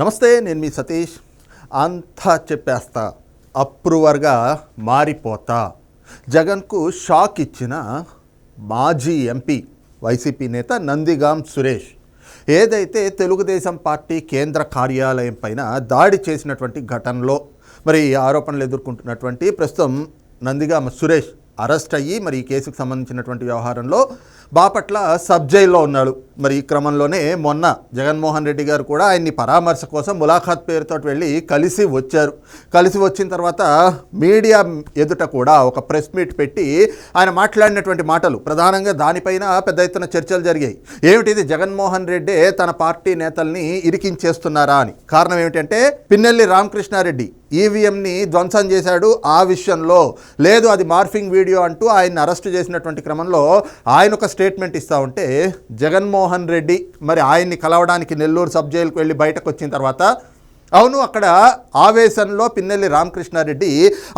నమస్తే నేను మీ సతీష్. అంతా చెప్పేస్తా. అప్రూవర్గా మారిపోతా. జగన్కు షాక్ ఇచ్చిన మాజీ ఎంపీ వైసీపీ నేత నందిగాం సురేష్. ఏదైతే తెలుగుదేశం పార్టీ కేంద్ర కార్యాలయం పైన దాడి చేసినటువంటి ఘటనలో మరి ఈ ఆరోపణలు ఎదుర్కొంటున్నటువంటి ప్రస్తుతం నందిగామ సురేష్ అరెస్ట్ అయ్యి మరి ఈ కేసుకు సంబంధించినటువంటి వ్యవహారంలో బాపట్ల సబ్ జైల్లో ఉన్నాడు. మరి ఈ క్రమంలోనే మొన్న జగన్మోహన్ రెడ్డి గారు కూడా ఆయన్ని పరామర్శ కోసం ములాఖాత్ పేరుతో వెళ్ళి కలిసి వచ్చారు. కలిసి వచ్చిన తర్వాత మీడియా ఎదుట కూడా ఒక ప్రెస్ మీట్ పెట్టి ఆయన మాట్లాడినటువంటి మాటలు ప్రధానంగా దానిపైన పెద్ద ఎత్తున చర్చలు జరిగాయి. ఏమిటిది? జగన్మోహన్ రెడ్డి తన పార్టీ నేతల్ని ఇరికించేస్తున్నారా అని. కారణం ఏమిటంటే పిన్నెల్లి రామకృష్ణారెడ్డి ఈవీఎంని ధ్వంసం చేశాడు ఆ విషయంలో. లేదు అది మార్ఫింగ్ వీడియో అంటూ ఆయన్ని అరెస్ట్ చేసినటువంటి క్రమంలో ఆయన ఒక స్టేట్మెంట్ ఇస్తా ఉంటే జగన్మోహన్ రెడ్డి మరి ఆయన్ని కలవడానికి నెల్లూరు సబ్ జైలుకు వెళ్ళి బయటకు వచ్చిన తర్వాత అవును అక్కడ ఆవేశంలో పిన్నెల్లి రామకృష్ణారెడ్డి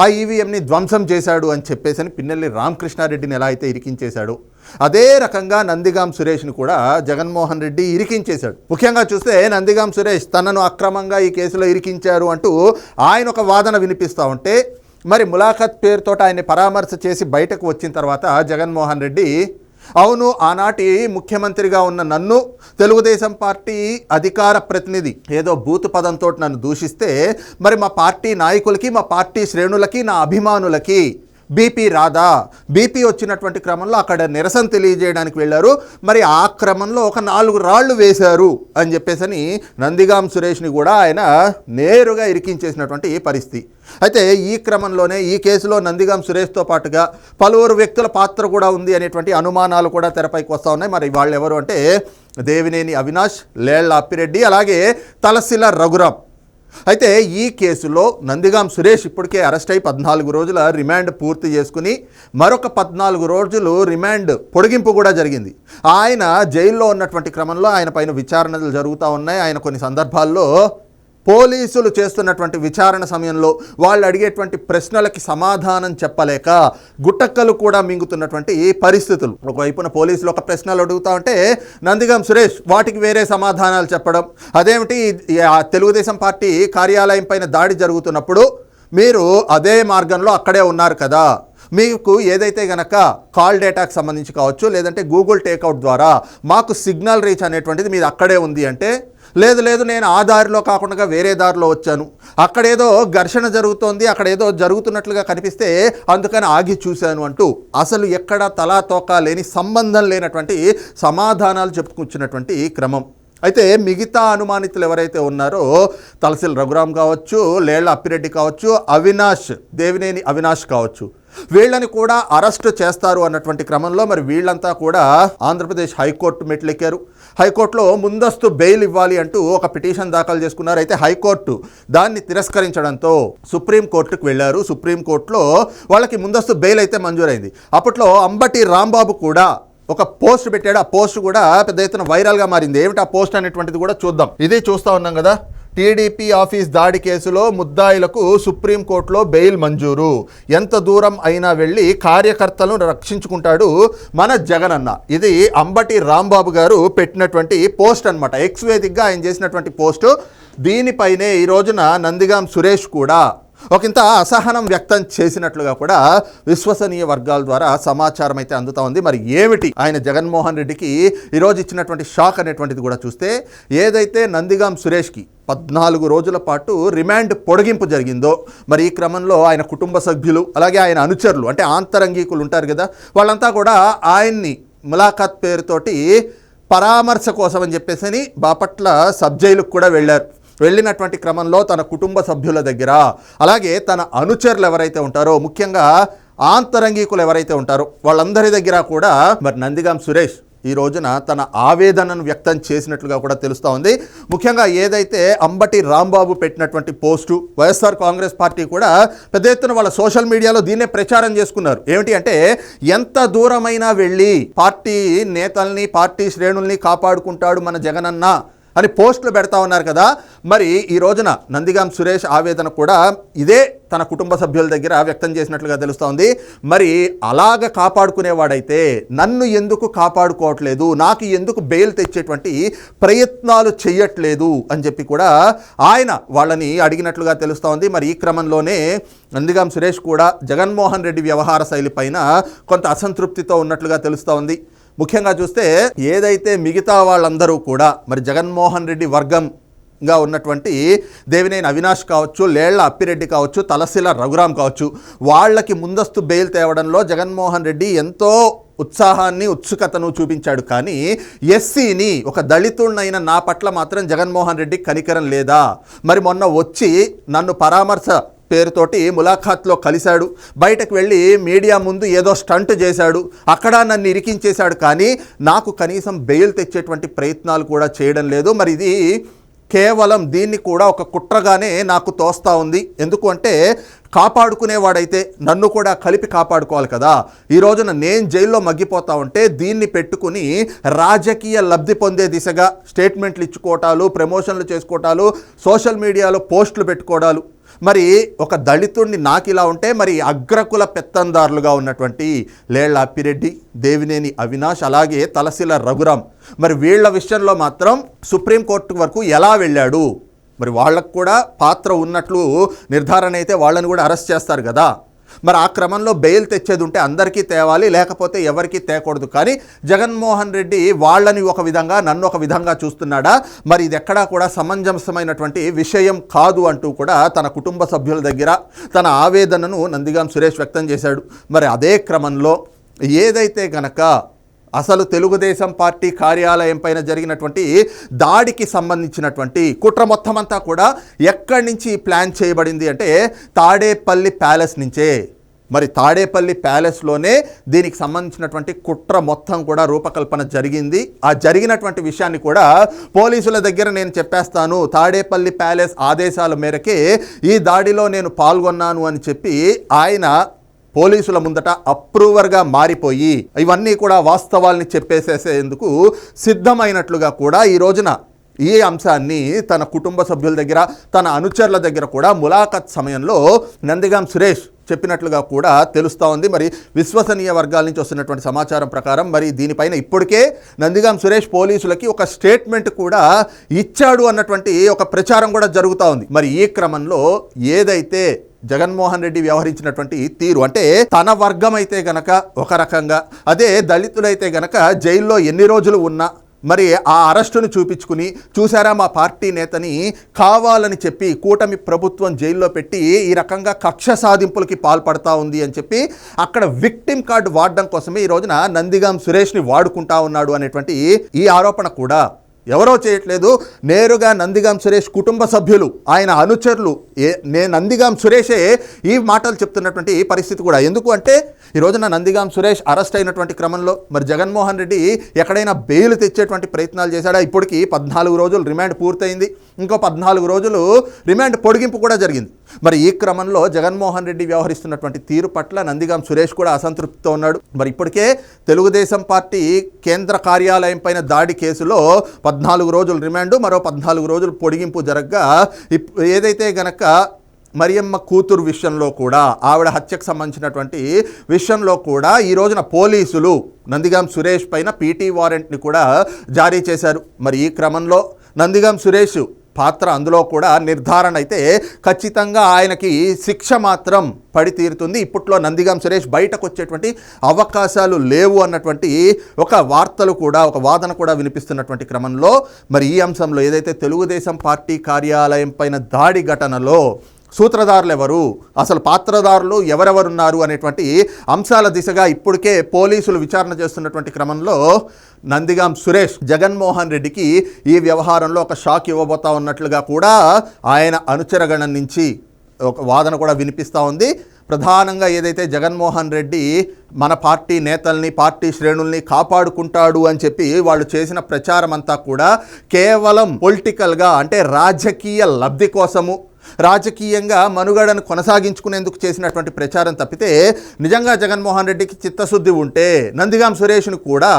ఆ ఈవీఎంని ధ్వంసం చేశాడు అని చెప్పేసి అని పిన్నెల్లి రామకృష్ణారెడ్డిని ఎలా అయితే ఇరికించేశాడు? అదే రకంగా నందిగాం సురేష్ని కూడా జగన్మోహన్ రెడ్డి ఇరికించేశాడు. ముఖ్యంగా చూస్తే నందిగాం సురేష్ తనను అక్రమంగా ఈ కేసులో ఇరికించారు అంటూ ఆయన ఒక వాదన వినిపిస్తూ ఉంటే మరి ములాఖత్ పేరుతో ఆయన్ని పరామర్శ చేసి బయటకు వచ్చిన తర్వాత జగన్మోహన్ రెడ్డి అవును ఆనాటి ముఖ్యమంత్రిగా ఉన్న నన్ను తెలుగుదేశం పార్టీ అధికార ప్రతినిధి ఏదో బూత్ పదంతో నన్ను దూషిస్తే మరి మా పార్టీ నాయకులకి మా పార్టీ శ్రేణులకి నా అభిమానులకి బీపీ రాదా? బీపీ వచ్చినటువంటి క్రమంలో అక్కడ నిరసన తెలియజేయడానికి వెళ్ళారు. మరి ఆ క్రమంలో ఒక నాలుగు రాళ్ళు వేశారు అని చెప్పేసని నందిగాం సురేష్ని కూడా ఆయన నేరుగా ఇరికించేసినటువంటి పరిస్థితి. అయితే ఈ క్రమంలోనే ఈ కేసులో నందిగాం సురేష్తో పాటుగా పలువురు వ్యక్తుల పాత్ర కూడా ఉంది అనేటువంటి అనుమానాలు కూడా తెరపైకి వస్తూ ఉన్నాయి. మరి వాళ్ళు ఎవరు అంటే దేవినేని అవినాష్ లేళ్ళ అప్పిరెడ్డి అలాగే తలసిల రఘురాం. అయితే ఈ కేసులో నందిగాం సురేష్ ఇప్పటికే అరెస్ట్ అయి పద్నాలుగు రోజుల రిమాండ్ పూర్తి చేసుకుని మరొక పద్నాలుగు రోజులు రిమాండ్ పొడిగింపు కూడా జరిగింది. ఆయన జైల్లో ఉన్నటువంటి క్రమంలో ఆయన పైన విచారణలు జరుగుతూ ఉన్నాయి. ఆయన కొన్ని సందర్భాల్లో పోలీసులు చేస్తున్నటువంటి విచారణ సమయంలో వాళ్ళు అడిగేటువంటి ప్రశ్నలకి సమాధానం చెప్పలేక గుట్టక్కలు కూడా మింగుతున్నటువంటి పరిస్థితులు. ఒకవైపున పోలీసులు ఒక ప్రశ్నలు అడుగుతా ఉంటే నందిగం సురేష్ వాటికి వేరే సమాధానాలు చెప్పడం. అదేమిటి? తెలుగుదేశం పార్టీ కార్యాలయం పైన దాడి జరుగుతున్నప్పుడు మీరు అదే మార్గంలో అక్కడే ఉన్నారు కదా. మీకు ఏదైతే గనక కాల్ డేటాకు సంబంధించి కావచ్చు లేదంటే గూగుల్ టేక్అవుట్ ద్వారా మాకు సిగ్నల్ రీచ్ అనేటువంటిది మీరు అక్కడే ఉంది అంటే లేదు లేదు నేను ఆ దారిలో కాకుండా వేరే దారిలో వచ్చాను. అక్కడేదో ఘర్షణ జరుగుతోంది అక్కడ ఏదో జరుగుతున్నట్లుగా కనిపిస్తే అందుకని ఆగి చూశాను అంటూ అసలు ఎక్కడ తలా తోక లేని సంబంధం లేనటువంటి సమాధానాలు చెప్పుకొచ్చినటువంటి క్రమం. అయితే మిగతా అనుమానితులు ఎవరైతే ఉన్నారో తలసిల్ రఘురామ్ కావచ్చు లేళ్ళ అప్పిరెడ్డి కావచ్చు అవినాష్ దేవినేని అవినాష్ కావచ్చు వీళ్ళని కూడా అరెస్ట్ చేస్తారు అన్నటువంటి క్రమంలో మరి వీళ్ళంతా కూడా ఆంధ్రప్రదేశ్ హైకోర్టు మెట్లెక్కారు. హైకోర్టులో ముందస్తు బెయిల్ ఇవ్వాలి అంటూ ఒక పిటిషన్ దాఖలు చేసుకున్నారు. అయితే హైకోర్టు దాన్ని తిరస్కరించడంతో సుప్రీంకోర్టుకు వెళ్ళారు. సుప్రీంకోర్టులో వాళ్ళకి ముందస్తు బెయిల్ అయితే మంజూరైంది. అప్పట్లో అంబటి రాంబాబు కూడా ఒక పోస్ట్ పెట్టాడు. ఆ పోస్ట్ కూడా పెద్ద ఎత్తున వైరల్గా మారింది. ఏమిటి ఆ పోస్ట్ అనేటువంటిది కూడా చూద్దాం. ఇదే చూస్తూ ఉన్నాం కదా. టీడీపీ ఆఫీస్ దాడి కేసులో ముద్దాయిలకు సుప్రీంకోర్టులో బెయిల్ మంజూరు. ఎంత దూరం అయినా వెళ్ళి కార్యకర్తలను రక్షించుకుంటాడు మన జగనన్న ఇది అంబటి రాంబాబు గారు పెట్టినటువంటి పోస్ట్ అన్నమాట. ఎక్స్వేదిక్గా ఆయన చేసినటువంటి పోస్టు. దీనిపైనే ఈ రోజున నందిగాం సురేష్ కూడా ఒకంత అసహనం వ్యక్తం చేసినట్లుగా కూడా విశ్వసనీయ వర్గాల ద్వారా సమాచారం అయితే అందుతా ఉంది. మరి ఏమిటి ఆయన జగన్మోహన్ రెడ్డికి ఈరోజు ఇచ్చినటువంటి షాక్ అనేటువంటిది కూడా చూస్తే ఏదైతే నందిగాం సురేష్కి పద్నాలుగు రోజుల పాటు రిమాండ్ పొడిగింపు జరిగిందో మరి ఈ క్రమంలో ఆయన కుటుంబ సభ్యులు అలాగే ఆయన అనుచరులు అంటే ఆంతరంగికులు ఉంటారు కదా వాళ్ళంతా కూడా ఆయన్ని ములాఖాత్ పేరుతోటి పరామర్శ కోసం అని చెప్పేసి బాపట్ల సబ్ జైలుకు కూడా వెళ్ళారు. వెళ్ళినటువంటి క్రమంలో తన కుటుంబ సభ్యుల దగ్గర అలాగే తన అనుచరులు ఎవరైతే ఉంటారో ముఖ్యంగా ఆంతరంగికులు ఎవరైతే ఉంటారో వాళ్ళందరి దగ్గర కూడా మరి నందిగాం సురేష్ ఈ రోజున తన ఆవేదనను వ్యక్తం చేసినట్లుగా కూడా తెలుస్తూ ఉంది. ముఖ్యంగా ఏదైతే అంబటి రాంబాబు పెట్టినటువంటి పోస్టు వైఎస్ఆర్ కాంగ్రెస్ పార్టీ కూడా పెద్ద ఎత్తున వాళ్ళ సోషల్ మీడియాలో దీన్నే ప్రచారం చేసుకున్నారు. ఏమిటి అంటే ఎంత దూరమైనా వెళ్ళి పార్టీ నేతల్ని పార్టీ శ్రేణుల్ని కాపాడుకుంటాడు మన జగనన్న అని పోస్టులు పెడతా ఉన్నారు కదా. మరి ఈ రోజున నందిగాం సురేష్ ఆవేదన కూడా ఇదే తన కుటుంబ సభ్యుల దగ్గర వ్యక్తం చేసినట్లుగా తెలుస్తోంది. మరి అలాగ కాపాడుకునేవాడైతే నన్ను ఎందుకు కాపాడుకోవట్లేదు నాకు ఎందుకు బెయిల్ తెచ్చేటువంటి ప్రయత్నాలు చేయట్లేదు అని చెప్పి కూడా ఆయన వాళ్ళని అడిగినట్లుగా తెలుస్తోంది. మరి ఈ క్రమంలోనే నందిగాం సురేష్ కూడా జగన్మోహన్ రెడ్డి వ్యవహార శైలి పైన కొంత అసంతృప్తితో ఉన్నట్లుగా తెలుస్తోంది. ముఖ్యంగా చూస్తే ఏదైతే మిగతా వాళ్ళందరూ కూడా మరి జగన్మోహన్ రెడ్డి వర్గంగా ఉన్నటువంటి దేవినేని అవినాష్ కావచ్చు లేళ్ళ అప్పిరెడ్డి కావచ్చు తలశిల రఘురాం కావచ్చు వాళ్ళకి ముందస్తు బెయిల్ తేవడంలో జగన్మోహన్ రెడ్డి ఎంతో ఉత్సాహాన్ని ఉత్సుకతను చూపించాడు. కానీ ఎస్సీని ఒక దళితుడినైన నా పట్ల మాత్రం జగన్మోహన్ రెడ్డి కనికరం లేదా? మరి మొన్న వచ్చి నన్ను పరామర్శ పేరుతోటి ములాఖాత్లో కలిశాడు. బయటకు వెళ్ళి మీడియా ముందు ఏదో స్టంట్ చేశాడు. అక్కడ నన్ను ఇరికించేశాడు. కానీ నాకు కనీసం బెయిల్ తెచ్చేటువంటి ప్రయత్నాలు కూడా చేయడం లేదు. మరి ఇది కేవలం దీన్ని కూడా ఒక కుట్రగానే నాకు తోస్తా ఉంది. ఎందుకు అంటే కాపాడుకునేవాడైతే నన్ను కూడా కలిపి కాపాడుకోవాలి కదా. ఈ రోజున నేను జైల్లో మగ్గిపోతా ఉంటే దీన్ని పెట్టుకుని రాజకీయ లబ్ధి పొందే దిశగా స్టేట్మెంట్లు ఇచ్చుకోవటాలు ప్రమోషన్లు చేసుకోవటాలు సోషల్ మీడియాలో పోస్టులు పెట్టుకోవడాలు మరి ఒక దళితుడిని నాకు ఇలా ఉంటే మరి అగ్రకుల పెత్తందారులుగా ఉన్నటువంటి లేళ్ళ అప్పిరెడ్డి దేవినేని అవినాష్ అలాగే తలశిల రఘురాం. మరి వీళ్ళ విషయంలో మాత్రం సుప్రీంకోర్టు వరకు ఎలా వెళ్ళాడు? మరి వాళ్ళకు కూడా పాత్ర ఉన్నట్లు నిర్ధారణ అయితే వాళ్ళని కూడా అరెస్ట్ చేస్తారు కదా. మరి ఆ క్రమంలో బెయిల్ తెచ్చేది ఉంటే అందరికీ తేవాలి లేకపోతే ఎవరికీ తేకూడదు. కానీ జగన్మోహన్ రెడ్డి వాళ్ళని ఒక విధంగా నన్ను ఒక విధంగా చూస్తున్నాడా? మరి ఇది ఎక్కడా కూడా సమంజసమైనటువంటి విషయం కాదు అంటూ కూడా తన కుటుంబ సభ్యుల దగ్గర తన ఆవేదనను నందిగాం సురేష్ వ్యక్తం చేశాడు. మరి అదే క్రమంలో ఏదైతే గనక అసలు తెలుగుదేశం పార్టీ కార్యాలయం పైన జరిగినటువంటి దాడికి సంబంధించినటువంటి కుట్ర మొత్తం అంతా కూడా ఎక్కడి నుంచి ప్లాన్ చేయబడింది అంటే తాడేపల్లి ప్యాలెస్ నుంచే. మరి తాడేపల్లి ప్యాలెస్లోనే దీనికి సంబంధించినటువంటి కుట్ర మొత్తం కూడా రూపకల్పన జరిగింది. ఆ జరిగినటువంటి విషయాన్ని కూడా పోలీసుల దగ్గర నేను చెప్పేస్తాను. తాడేపల్లి ప్యాలెస్ ఆదేశాల మేరకే ఈ దాడిలో నేను పాల్గొన్నాను అని చెప్పి ఆయన పోలీసుల ముందట అప్రూవర్గా మారిపోయి ఇవన్నీ కూడా వాస్తవాల్ని చెప్పేసేసేందుకు సిద్ధమైనట్లుగా కూడా ఈ రోజున ఈ అంశాన్ని తన కుటుంబ సభ్యుల దగ్గర తన అనుచరుల దగ్గర కూడా ములాఖత్ సమయంలో నందిగాం సురేష్ చెప్పినట్లుగా కూడా తెలుస్తూ ఉంది. మరి విశ్వసనీయ వర్గాల నుంచి వస్తున్నటువంటి సమాచారం ప్రకారం మరి దీనిపైన ఇప్పటికే నందిగాం సురేష్ పోలీసులకి ఒక స్టేట్మెంట్ కూడా ఇచ్చాడు అన్నటువంటి ఒక ప్రచారం కూడా జరుగుతూ ఉంది. మరి ఈ క్రమంలో ఏదైతే జగన్మోహన్ రెడ్డి వ్యవహరించినటువంటి తీరు అంటే తన వర్గం అయితే గనక ఒక రకంగా అదే దళితులైతే గనక జైల్లో ఎన్ని రోజులు ఉన్నా మరి ఆ అరెస్టును చూపించుకుని చూసారా మా పార్టీ నేతని కావాలని చెప్పి కూటమి ప్రభుత్వం జైల్లో పెట్టి ఈ రకంగా కక్ష సాధింపులకి పాల్పడతా ఉంది అని చెప్పి అక్కడ విక్టిమ్ కార్డు వాడడం కోసమే ఈ రోజున నందిగాం సురేష్ని వాడుకుంటా ఉన్నాడు అనేటువంటి ఈ ఆరోపణ కూడా. ఎవరో చేయట్లేదు. నేరుగా నందిగాం సురేష్ కుటుంబ సభ్యులు ఆయన అనుచరులు ఏ నేను నందిగాం సురేషే ఈ మాటలు చెప్తున్నటువంటి పరిస్థితి కూడా. ఎందుకు అంటే ఈ రోజున నందిగాం సురేష్ అరెస్ట్ అయినటువంటి క్రమంలో మరి జగన్మోహన్ రెడ్డి ఎక్కడైనా బెయిల్ తెచ్చేటువంటి ప్రయత్నాలు చేశాడా? ఇప్పటికి పద్నాలుగు రోజులు రిమాండ్ పూర్తయింది. ఇంకో పద్నాలుగు రోజులు రిమాండ్ పొడిగింపు కూడా జరిగింది. మరి ఈ క్రమంలో జగన్మోహన్ రెడ్డి వ్యవహరిస్తున్నటువంటి తీరు పట్ల నందిగాం సురేష్ కూడా అసంతృప్తితో ఉన్నాడు. మరి ఇప్పటికే తెలుగుదేశం పార్టీ కేంద్ర కార్యాలయం పైన దాడి కేసులో పద్నాలుగు రోజులు రిమాండ్ మరో పద్నాలుగు రోజులు పొడిగింపు జరగగా ఇప్- ఏదైతే గనక మరియమ్మ కూతురు విషయంలో కూడా ఆవిడ హత్యకు సంబంధించినటువంటి విషయంలో కూడా ఈ రోజున పోలీసులు నందిగాం సురేష్ పైన పీటీ వారెంట్ని కూడా జారీ చేశారు. మరి ఈ క్రమంలో నందిగాం సురేష్ పాత్ర అందులో కూడా నిర్ధారణ అయితే ఖచ్చితంగా ఆయనకి శిక్ష మాత్రం పడి తీరుతుంది ఇప్పట్లో నందిగాం సురేష్ బయటకు వచ్చేటువంటి అవకాశాలు లేవు అన్నటువంటి ఒక వార్తలు కూడా ఒక వాదన కూడా వినిపిస్తున్నటువంటి క్రమంలో మరి ఈ అంశంలో ఏదైతే తెలుగుదేశం పార్టీ కార్యాలయం పైన దాడి ఘటనలో సూత్రధారులు ఎవరు అసలు పాత్రదారులు ఎవరెవరున్నారు అనేటువంటి అంశాల దిశగా ఇప్పటికే పోలీసులు విచారణ చేస్తున్నటువంటి క్రమంలో నందిగాం సురేష్ జగన్మోహన్ రెడ్డికి ఈ వ్యవహారంలో ఒక షాక్ ఇవ్వబోతా ఉన్నట్లుగా కూడా ఆయన అనుచరగణం నుంచి ఒక వాదన కూడా వినిపిస్తూ ఉంది. ప్రధానంగా ఏదైతే జగన్మోహన్ రెడ్డి మన పార్టీ నేతల్ని పార్టీ శ్రేణుల్ని కాపాడుకుంటాడు అని చెప్పి వాళ్ళు చేసిన ప్రచారం అంతా కూడా కేవలం పొలిటికల్గా అంటే రాజకీయ లబ్ధి కోసము రాజకీయంగా మనుగడను కొనసాగించుకునేందుకు చేసినటువంటి ప్రచారం తప్పితే నిజంగా జగన్మోహన్ రెడ్డికి చిత్తశుద్ధి ఉంటే నందిగాం సురేష్ను కూడా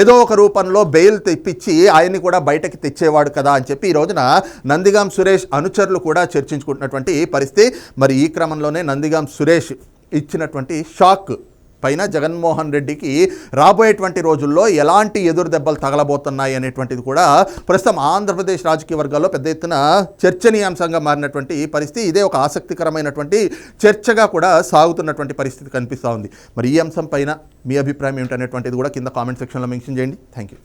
ఏదో ఒక రూపంలో బెయిల్ తెప్పించి ఆయన్ని కూడా బయటకి తెచ్చేవాడు కదా అని చెప్పి ఈ రోజున నందిగాం సురేష్ అనుచరులు కూడా చర్చించుకుంటున్నటువంటి పరిస్థితి. మరి ఈ క్రమంలోనే నందిగాం సురేష్ ఇచ్చినటువంటి షాక్ పైన జగన్మోహన్ రెడ్డికి రాబోయేటువంటి రోజుల్లో ఎలాంటి ఎదురు దెబ్బలు తగలబోతున్నాయి అనేటువంటిది కూడా ప్రస్తుతం ఆంధ్రప్రదేశ్ రాజకీయ వర్గాల్లో పెద్ద ఎత్తున చర్చనీయాంశంగా మారినటువంటి పరిస్థితి ఇదే ఒక ఆసక్తికరమైనటువంటి చర్చగా కూడా సాగుతున్నటువంటి పరిస్థితి కనిపిస్తూ ఉంది. మరి ఈ అంశం పైన మీ అభిప్రాయం ఏమిటనేటువంటిది కూడా కింద కామెంట్ సెక్షన్లో మెన్షన్ చేయండి. Thank you